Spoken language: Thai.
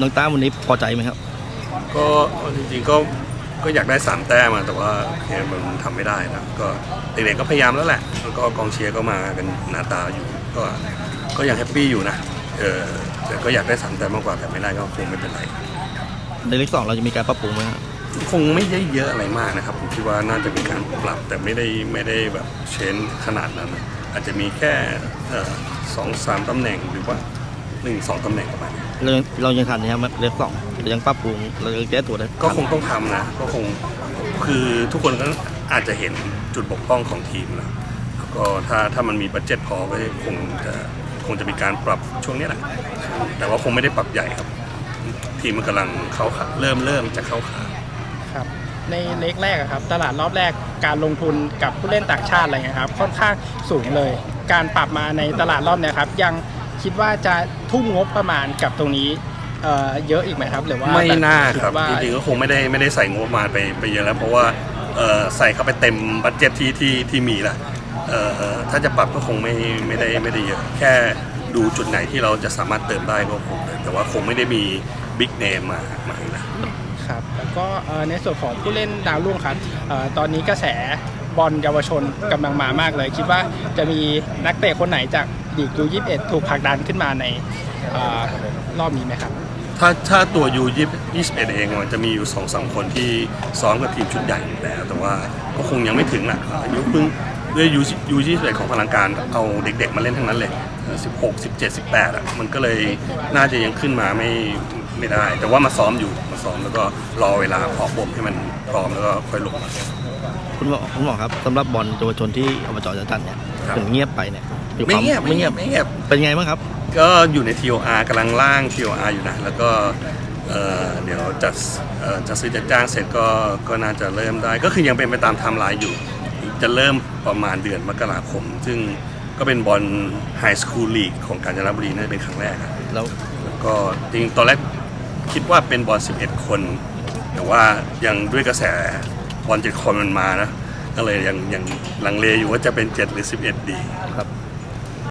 น้องต้าวันนี้พอใจไหมครับ ก็จริงๆก็ก็อยากได้สามแต้มอะแต่ว่าโอเคมันทำไม่ได้นะก็เด็กๆก็พยายามแล้วแหละแล้วก็กองเชียร์ก็มากันหนาตาอยู่ก็ก็ยังแฮปปี้อยู่นะเออแต่ก็อยากได้สามแต้มมากกว่าแต่ไม่ได้ก็คงไม่เป็นไร ในเลขสองเราจะมีการปรับปรุงไหมครับคงไม่ได้เยอะอะไรมากนะครับผมคิดว่าน่าจะมีการปรับแต่ไม่ได้ไม่ได้แบบเชนขนาดนั้นนะอาจจะมีแค่เอ่อสองสามตำแหน่งหรือว่า หนึ่งสองตำแหน่งประมาณนี้เรายังเรายังทันนะครับเลขสองเรายังปรับปรุงเรายังแก้ตัวได้ก็คงต้องทำนะก็คงคือทุกคนก็อาจจะเห็นจุดบกพร่องของทีมนะแล้วก็ถ้าถ้ามันมีบัตเจ็ตพอก็คงจะคงจะมีการปรับช่วงนี้แหละแต่ว่าคงไม่ได้ปรับใหญ่ครับ ทีมมันกำลังเข้าขาเริ่มเริ่มจะเข้าขาครับในเล็กแรกอะครับ ตลาดรอบแรกการลงทุนกับผู้เล่นต่างชาติอะไรเงี้ยครับ ค่อนข้างสูงเลย การปรับมาในตลาดรอบเนี้ยครับ ยัง คิดว่าจะทุ่มงบประมาณกับตรงนี้เอ่อเยอะอีกไหมครับหรือว่าไม่น่าดครับว่าจริงๆก็คงไม่ได้ไม่ได้ใส่งบประมาณไปไปเยอะแล้วเพราะว่าเอ่อใส่เข้าไปเต็มบัตเจ็ตที่ที่ที่มีแล้วเอ่อเอ่อถ้าจะปรับก็คงไม่ไม่ได้ไม่ได้เยอะ แค่ดูจุดไหนที่เราจะสามารถเติมได้ก็คงเติมแต่ว่าคงไม่ได้มีบิ๊กเนมมามาให้นะครับแล้วก็เอ่อในส่วนของผู้เล่นดาวรุ่งครับเอ่อตอนนี้กระแสบอลเยาวชนกำลังมามากเลย คิดว่าจะมีนักเตะคนไหนจาก ลีกยู21ถูกผลักดันขึ้นมาในรอบนี้ไหมครับ ถ้าถ้าตัวยูยี่สิบเอ็ดเองมันจะมีอยู่สองสามคนที่ซ้อมกับทีมชุดใหญ่อยู่แล้ว แต่ว่าก็คงยังไม่ถึงอะอายุเพิ่งด้วยยูยูยี่สิบของพลังการเอาเด็กๆมาเล่นทั้งนั้นเลยสิบหกสิบเจ็ดสิบแปดอะมันก็เลยน่าจะยังขึ้นมาไม่ไม่ได้ แต่ว่ามาซ้อมอยู่มาซ้อมแล้วก็รอเวลาพาะบ่มให้มันพร้อมแล้วก็ค่อยลงมา คุณหมอคุณหมอครับสำหรับบอลเยาวชนที่อบจจะจัดเนี่ยครับ ถึงเงียบไปเนี่ยมีคไม่วาเงียบไม่เงียบไม่เงียบ เป็นไงบ้างครับ ก็อยู่ใน TOR กำลังล่าง TOR อยู่นะ แล้วก็เอ่อเดี๋ยวจะเอ่อจะซื้อจะจ้างเสร็จก็ก็น่าจะเริ่มได้ ก็คือยังเป็นไปตามไทม์ไลน์อยู่ จะเริ่มประมาณเดือนมกราคม ซึ่งก็เป็นบอลไฮสคูลลีกของกาญจนบุรีน่าจะเป็นครั้งแรกอะ แล้วแล้วก็จริงๆตอนแรกคิดว่าเป็นบอล11 คน แต่ว่ายังด้วยกระแส บอล7คนมันมานะก็เลยยังยังลังเลอยู่ว่าจะเป็นเจ็ดหรือ11ดีครับ